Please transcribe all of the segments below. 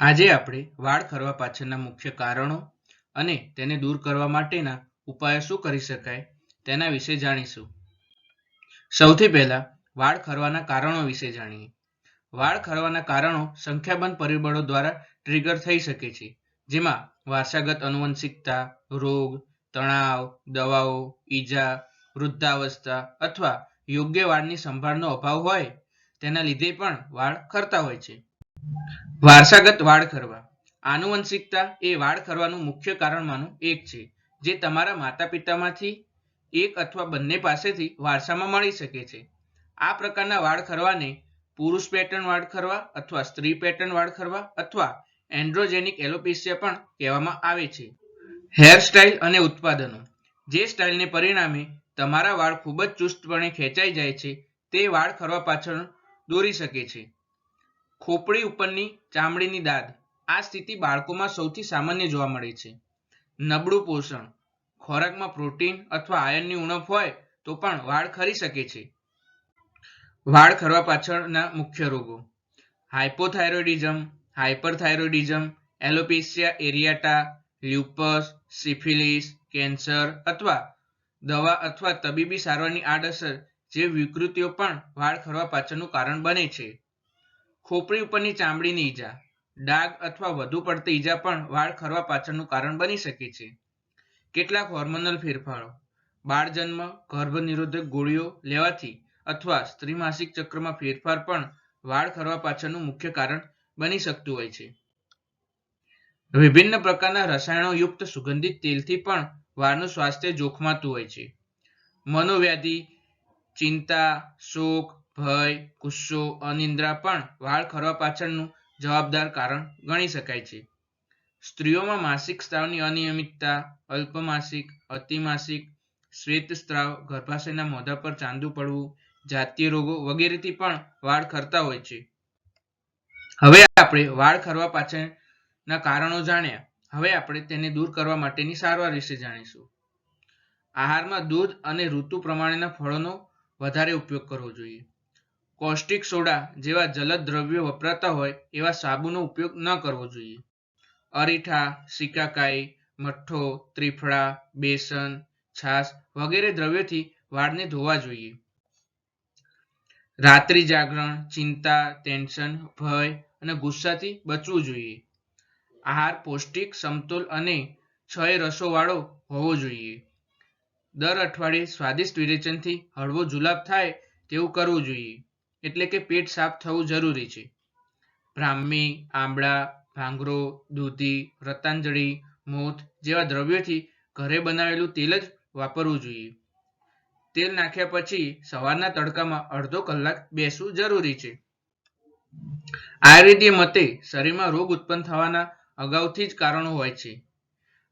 આજે આપણે વાળ ખરવા પાછળના મુખ્ય કારણો અને તેને દૂર કરવા માટેના ઉપાયો શું કરી શકાય તેના વિશે જાણીશું. સૌથી પહેલા વાળ ખરવાના કારણો વિશે જાણીએ. વાળ ખરવાના કારણો સંખ્યાબંધ પરિબળો દ્વારા ટ્રિગર થઈ શકે છે, જેમાં વારસાગત આનુવંશિકતા, રોગ, તણાવ, દવાઓ, ઈજા, વૃદ્ધાવસ્થા અથવા યોગ્ય વાળની સંભાળનો અભાવ હોય તેના લીધે પણ વાળ ખરતા હોય છે. વારસાગત વાળ ખરવા. આનુવંશિકતા એ વાળ ખરવાનું મુખ્ય કારણમાંનું એક છે, જે તમારા માતા પિતામાંથી એક અથવા બંને પાસેથી વારસામાં મળી શકે છે. આ પ્રકારના વાળ ખરવાને પુરુષ પેટર્ન વાળ ખરવા અથવા સ્ત્રી પેટર્ન વાળ ખરવા અથવા એન્ડ્રોજેનિક એલોપેશિયા પણ કહેવામાં આવે છે. હેરસ્ટાઇલ અને ઉત્પાદનો. જે સ્ટાઇલને પરિણામે તમારા વાળ ખૂબ જ ચુસ્તપણે ખેંચાઈ જાય છે, તે વાળ ખરવા પાછળ દોરી શકે છે. ખોપડી ઉપરની ચામડીની દાદ. આ સ્થિતિ બાળકોમાં સૌથી સામાન્ય જોવા મળે છે. નબળું પોષણ. ખોરાકમાં પ્રોટીન અથવા આયર્નની ઉણપ હોય તો પણ વાળ ખરી શકે છે. વાળ ખરવા પાછળના મુખ્ય રોગો. Hypothyroidism hyperthyroidism alopecia areata, lupus, syphilis, cancer અથવા દવા અથવા તબીબી સારવારની આડઅસર જે વિકૃતિઓ પણ વાળ ખરવા પાછળનું કારણ બને છે. ખોપરી ઉપરની ચામડીની ઈજા. ડાઘ અથવા વધુ પડતી ઈજા પણ વાળ ખરવા પાછળનું કારણ બની શકે છે. કેટલાક હોર્મોનલ ફેરફારો. બાળજન્મ ગર્ભ નિરોધક ગોળીઓ લેવાથી અથવા સ્ત્રી માસિક ચક્રમાં ફેરફાર પણ વાળ ખરવા પાછળનું મુખ્ય કારણ બની શકતું હોય છે. વિભિન્ન પ્રકારના રસાયણો યુક્ત સુગંધિત તેલથી પણ વાળનું સ્વાસ્થ્ય જોખમાતું હોય છે. મનોવ્યાધિ, ચિંતા, શોક ભય, ગુસ્સો, અનિદ્રા પણ વાળ ખરવા પાછળનું જવાબદાર કારણ ગણી શકાય છે. સ્ત્રીઓમાં માસિક સ્ત્રાવની અનિયમિતતા અલ્પમાસિક અતિમાસિક શ્વેત સ્ત્રાવ, ગર્ભાશયના મોઢા પર ચાંદુ પડવું, જાતીય રોગો વગેરેથી પણ વાળ ખરતા હોય છે. હવે આપણે વાળ ખરવા પાછળના કારણો જાણ્યા. હવે આપણે તેને દૂર કરવા માટેની સારવાર વિશે જાણીશું. આહારમાં દૂધ અને ઋતુ પ્રમાણેના ફળોનો વધારે ઉપયોગ કરવો જોઈએ. કોસ્ટિક સોડા જેવા જલદ દ્રવ્યો વપરાતા હોય એવા સાબુનો ઉપયોગ ન કરવો જોઈએ. અરીઠા સિકાકાઈ મઠ્ઠો, ત્રિફળા, બેસન, છાશ વગેરે દ્રવ્યોથી વાળને ધોવા જોઈએ. રાત્રિ જાગરણ, ચિંતા, ટેન્શન, ભય અને ગુસ્સાથી બચવું જોઈએ. આહાર પૌષ્ટિક, સમતોલ અને છય રસોવાળો હોવો જોઈએ. દર અઠવાડિયે સ્વાદિષ્ટ વિરેચનથી હળવો જુલાબ થાય તેવું કરવું જોઈએ. એટલે કે પેટ સાફ થવું જરૂરી છે. બ્રાહ્મી આંબળા, ભાંગરો, દૂધી, રતાંજળી મોથ જેવા દ્રવ્યોથી ઘરે બનાવેલું તેલ જ વાપરવું જોઈએ. તેલ નાખ્યા પછી સવારના તડકામાં અડધો કલાક બેસવું જરૂરી છે. આયુર્વેદીય મતે શરીરમાં રોગ ઉત્પન્ન થવાના અગાઉથી જ કારણો હોય છે.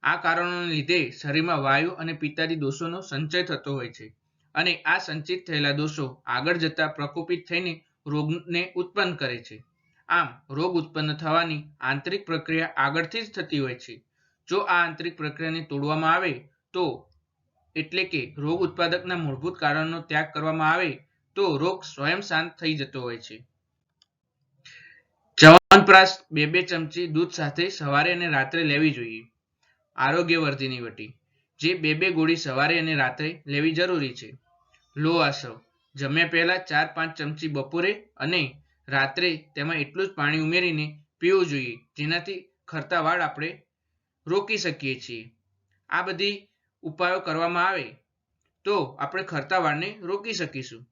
આ કારણોને લીધે શરીરમાં વાયુ અને પિત્તાદી દોષોનો સંચય થતો હોય છે. અને આ સંચિત થયેલા દોષો આગળ જતા પ્રકોપિત થઈને રોગને ઉત્પન્ન કરે છે. આમ, રોગ ઉત્પન્ન થવાની આંતરિક પ્રક્રિયા આગળથી જ થતી હોય છે. જો આ આંતરિક પ્રક્રિયાને તોડવામાં આવે, તો એટલે કે રોગ ઉત્પાદકના મૂળભૂત કારણનો ત્યાગ કરવામાં આવે, તો રોગ સ્વયં શાંત થઈ જતો હોય છે. ચ્યવનપ્રાશ બે બે ચમચી દૂધ સાથે સવારે અને રાત્રે લેવી જોઈએ. આરોગ્યવર્ધિની વટી. જે બે બે ગોળી સવારે અને રાત્રે લેવી જરૂરી છે. લો આસવ જમ્યા પહેલા ચાર પાંચ ચમચી બપોરે અને રાત્રે તેમાં એટલું જ પાણી ઉમેરીને પીવું જોઈએ, જેનાથી ખરતા વાળ આપણે રોકી શકીએ છીએ. આ બધી ઉપાયો કરવામાં આવે તો આપણે ખરતા વાળને રોકી શકીશું.